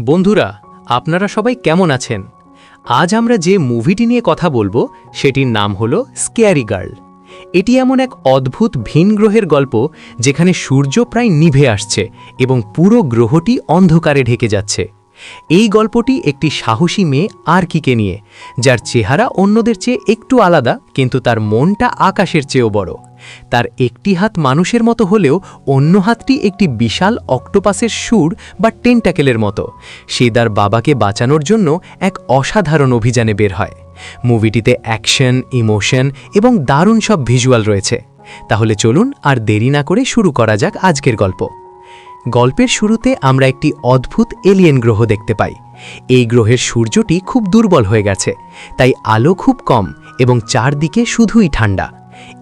বন্ধুরা, আপনারা সবাই কেমন আছেন? আজ আমরা যে মুভিটি নিয়ে কথা বলব, সেটির নাম হল স্কেয়ারি গার্ল। এটি এমন এক অদ্ভুত ভিন গ্রহের গল্প, যেখানে সূর্য প্রায় নিভে আসছে এবং পুরো গ্রহটি অন্ধকারে ঢেকে যাচ্ছে। এই গল্পটি একটি সাহসী মেয়ে আর্কিকে নিয়ে, যার চেহারা অন্যদের চেয়ে একটু আলাদা, কিন্তু তার মনটা আকাশের চেয়েও বড়। তার একটি হাত মানুষের মতো হলেও অন্য হাতটি একটি বিশাল অক্টোপাসের সুর বা টেন্টাকেলের মতো। সে তার বাবাকে বাঁচানোর জন্য এক অসাধারণ অভিযানে বের হয়। মুভিটিতে অ্যাকশন, ইমোশন এবং দারুণ সব ভিজুয়াল রয়েছে। তাহলে চলুন আর দেরি না করে শুরু করা যাক আজকের গল্প। গল্পের শুরুতে আমরা একটি অদ্ভুত এলিয়েন গ্রহ দেখতে পাই। এই গ্রহের সূর্যটি খুব দুর্বল হয়ে গেছে, তাই আলো খুব কম এবং চারদিকে শুধুই ঠান্ডা।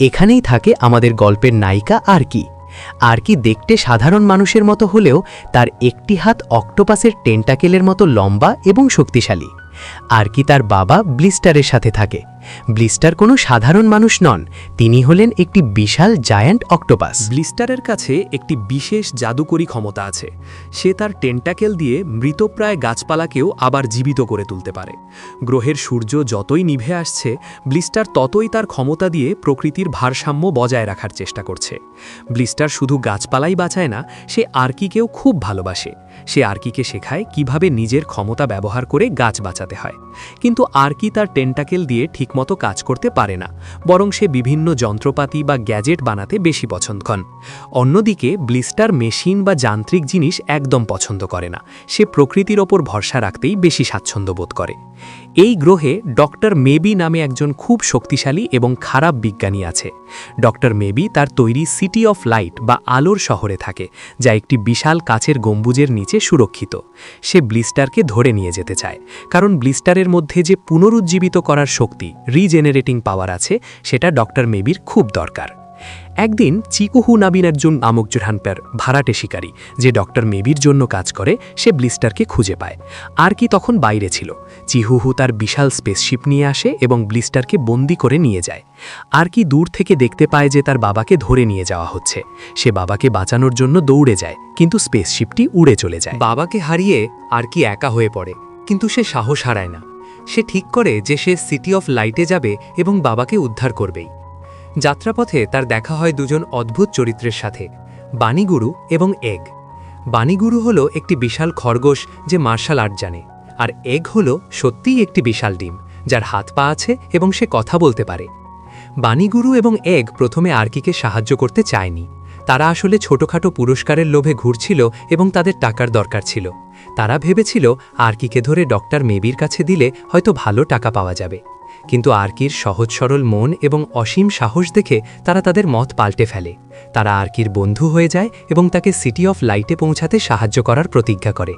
এখানেই থাকে আমাদের গল্পের নায়িকা আর কি আর কি দেখতে সাধারণ মানুষের মতো হলেও তার একটি হাত অক্টোপাসের টেন্টাকেলের মতো লম্বা এবং শক্তিশালী। আর কি তার বাবা ব্লিস্টারের সাথে থাকে। ব্লিস্টার কোনো সাধারণ মানুষ নন, তিনি হলেন একটি বিশাল জায়ান্ট অক্টোপাস। ব্লিস্টারের কাছে একটি বিশেষ জাদুকরী ক্ষমতা আছে। সে তার টেন্টাকেল দিয়ে মৃতপ্রায় গাছপালাকেও আবার জীবিত করে তুলতে পারে। গ্রহের সূর্য যতই নিভে আসছে, ব্লিস্টার ততই তার ক্ষমতা দিয়ে প্রকৃতির ভারসাম্য বজায় রাখার চেষ্টা করছে। ব্লিস্টার শুধু গাছপালাই বাঁচায় না, সে আর্কিকেও খুব ভালোবাসে। সে আর্কিকে শেখায় কীভাবে নিজের ক্ষমতা ব্যবহার করে গাছ বাঁচাতে হয়। কিন্তু আর্কি তার টেন্টাকেল দিয়ে ঠিকমতো কাজ করতে পারে না, বরং সে বিভিন্ন যন্ত্রপাতি বা গ্যাজেট বানাতে বেশি পছন্দ করেন। অন্যদিকে, ব্লিস্টার মেশিন বা যান্ত্রিক জিনিস একদম পছন্দ করে না, সে প্রকৃতির ওপর ভরসা রাখতেই বেশি স্বাচ্ছন্দ্য বোধ করে। এই গ্রহে ডক্টর মেবি নামে একজন খুব শক্তিশালী এবং খারাপ বিজ্ঞানী আছে। ডক্টর মেবি তার তৈরি সিটি অফ লাইট বা আলোর শহরে থাকে, যা একটি বিশাল কাচের গম্বুজের নিচে সুরক্ষিত। সে ব্লিস্টারকে ধরে নিয়ে যেতে চায়, কারণ ব্লিস্টারের মধ্যে যে পুনরুজ্জীবিত করার শক্তি রিজেনারেটিং পাওয়ার আছে, সেটা ডক্টর মেবির খুব দরকার। একদিন চিকুহু নাবিন একজন নামক জোরহানপ্যার ভাড়াটে শিকারী, যে ডক্টর মেবির জন্য কাজ করে, সে ব্লিস্টারকে খুঁজে পায়। আর কি তখন বাইরে ছিল? চিহুহু তার বিশাল স্পেসশিপ নিয়ে আসে এবং ব্লিস্টারকে বন্দি করে নিয়ে যায়। আর কি দূর থেকে দেখতে পায় যে তার বাবাকে ধরে নিয়ে যাওয়া হচ্ছে। সে বাবাকে বাঁচানোর জন্য দৌড়ে যায়, কিন্তু স্পেসশিপটি উড়ে চলে যায়। বাবাকে হারিয়ে আর কি একা হয়ে পড়ে, কিন্তু সে সাহস হারায় না। সে ঠিক করে যে সে সিটি অফ লাইটে যাবে এবং বাবাকে উদ্ধার করবেই। যাত্রাপথে তার দেখা হয় দুজন অদ্ভুত চরিত্রের সাথে, বাণীগুরু এবং এগ। বাণীগুরু হলো একটি বিশাল খরগোশ যে মার্শাল আর্ট জানে, আর এগ হলো সত্যিই একটি বিশাল ডিম, যার হাত পা আছে এবং সে কথা বলতে পারে। বাণীগুরু এবং এগ প্রথমে আর্কিকে সাহায্য করতে চায়নি। তারা আসলে ছোটখাটো পুরস্কারের লোভে ঘুরছিল এবং তাদের টাকার দরকার ছিল। তারা ভেবেছিল, আর্কিকে ধরে ডক্টর মেবির কাছে দিলে হয়তো ভালো টাকা পাওয়া যাবে। কিন্তু আর্কির সহজ সরল মন এবং অসীম সাহস দেখে তারা তাদের মত পাল্টে ফেলে। তারা আর্কির বন্ধু হয়ে যায় এবং তাকে সিটি অফ লাইটে পৌঁছাতে সাহায্য করার প্রতিজ্ঞা করে।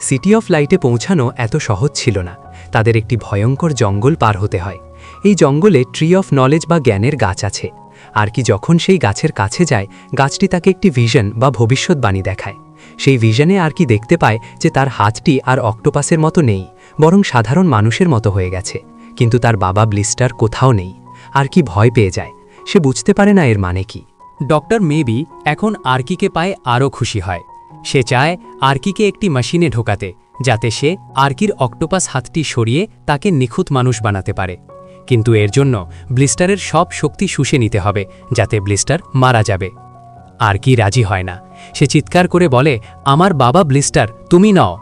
সিটি অফ লাইটে পৌঁছানো এত সহজ ছিল না। তাদের একটি ভয়ঙ্কর জঙ্গল পার হতে হয়। এই জঙ্গলে ট্রি অফ নলেজ বা জ্ঞানের গাছ আছে। আর কি যখন সেই গাছের কাছে যায়, গাছটি তাকে একটি ভিশন বা ভবিষ্যৎবাণী দেখায়। সেই ভিশনে আর কি দেখতে পায় যে তার হাতটি আর অক্টোপাসের মতো নেই, বরং সাধারণ মানুষের মতো হয়ে গেছে। কিন্তু তার বাবা ব্লিস্টার কোথাও নেই, আর কি ভয় পেয়ে যায়, সে বুঝতে পারে না এর মানে কি। ডক্টর মেবি এখন আর্কিকে পায় আরও খুশি হয়। সে চায় আর্কিকে একটি মেশিনে ঢোকাতে, যাতে সে আর্কির অক্টোপাস হাতটি সরিয়ে তাকে নিখুঁত মানুষ বানাতে পারে। কিন্তু এর জন্য ব্লিস্টারের সব শক্তি শুষে নিতে হবে, যাতে ব্লিস্টার মারা যাবে। আর্কি রাজি হয় না। সে চিৎকার করে বলে, আমার বাবা ব্লিস্টার, তুমি নও।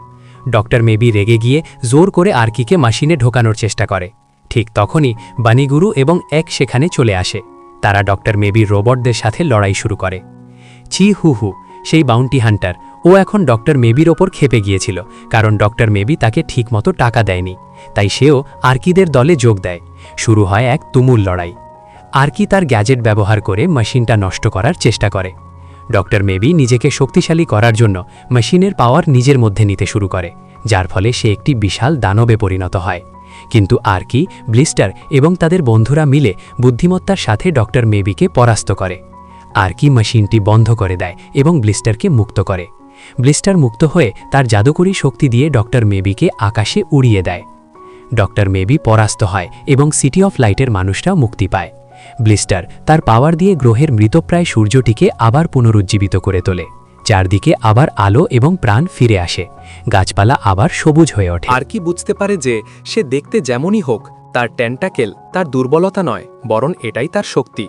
ডক্টর মেবি রেগে গিয়ে জোর করে আর্কিকে মেশিনে ঢোকানোর চেষ্টা করে। ঠিক তখনই বানিগুরু এবং এক সেখানে চলে আসে। তারা ডক্টর মেবির রোবটদের সাথে লড়াই শুরু করে। ছি হু হু, সেই বাউন্টি হান্টার। ও এখন ডক্টর মেবির ওপর খেপে গিয়েছিল, কারণ ডক্টর মেবি তাকে ঠিকমতো টাকা দেয়নি। তাই সেও আর্কিদের দলে যোগ দেয়। শুরু হয় এক তুমুল লড়াই। আর্কি তার গ্যাজেট ব্যবহার করে মেশিনটা নষ্ট করার চেষ্টা করে। ডক্টর মেবি নিজেকে শক্তিশালী করার জন্য মেশিনের পাওয়ার নিজের মধ্যে নিতে শুরু করে, যার ফলে সে একটি বিশাল দানবে পরিণত হয়। কিন্তু আর্কি, ব্লিস্টার এবং তাদের বন্ধুরা মিলে বুদ্ধিমত্তার সাথে ডক্টর মেবিকে পরাস্ত করে। আর্কি মেশিনটি বন্ধ করে দেয় এবং ব্লিস্টারকে মুক্ত করে। ব্লিস্টার মুক্ত হয়ে তার জাদুকরী শক্তি দিয়ে ডক্টর মেবিকে আকাশে উড়িয়ে দেয়। ডক্টর মেবি পরাস্ত হয় এবং সিটি অফ লাইটের মানুষরা মুক্তি পায়। ব্লিস্টার তার পাওয়ার দিয়ে গ্রহের মৃতপ্রায় সূর্যটিকে আবার পুনরুজ্জীবিত করে তোলে। চারদিকে আবার আলো এবং প্রাণ ফিরে আসে। গাছপালা আবার সবুজ হয়ে ওঠে। আর কি বুঝতে পারে যে, সে দেখতে যেমনই হোক, তার ট্যান্টাকেল তার দুর্বলতা নয়, বরং এটাই তার শক্তি।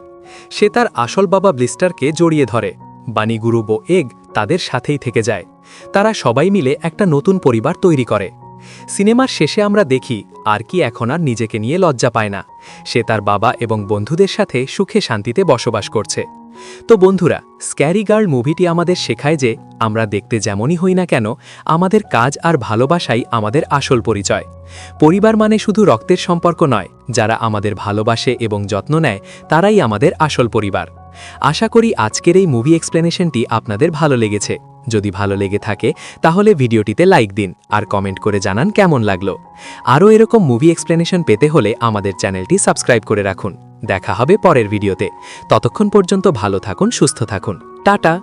সে তার আসল বাবা ব্লিস্টারকে জড়িয়ে ধরে। বাণীগুরু ও এগ তাদের সাথেই থেকে যায়। তারা সবাই মিলে একটা নতুন পরিবার তৈরি করে। সিনেমার শেষে আমরা দেখি, আর কি এখন আর নিজেকে নিয়ে লজ্জা পায় না। সে তার বাবা এবং বন্ধুদের সাথে সুখে শান্তিতে বসবাস করছে। তো বন্ধুরা স্ক্যারি গার্ল মুভিটি আমাদের শেখায় যে, আমরা দেখতে যেমনই হই না কেন, আমাদের কাজ আর ভালোবাসাই আমাদের আসল পরিচয়। পরিবার মানে শুধু রক্তের সম্পর্ক নয়, যারা আমাদের ভালোবাসে এবং যত্ন নেয়, তারাই আমাদের আসল পরিবার। আশা করি আজকের এই মুভি এক্সপ্লেনেশনটি আপনাদের ভালো লেগেছে। যদি ভালো লেগে থাকে, তাহলে ভিডিওটিতে লাইক দিন আর কমেন্ট করে জানান কেমন লাগল। আরও এরকম মুভি এক্সপ্লেনেশন পেতে হলে আমাদের চ্যানেলটি সাবস্ক্রাইব করে রাখুন। দেখা হবে পরের ভিডিওতে। ততক্ষণ পর্যন্ত ভালো থাকুন, সুস্থ থাকুন। টাটা!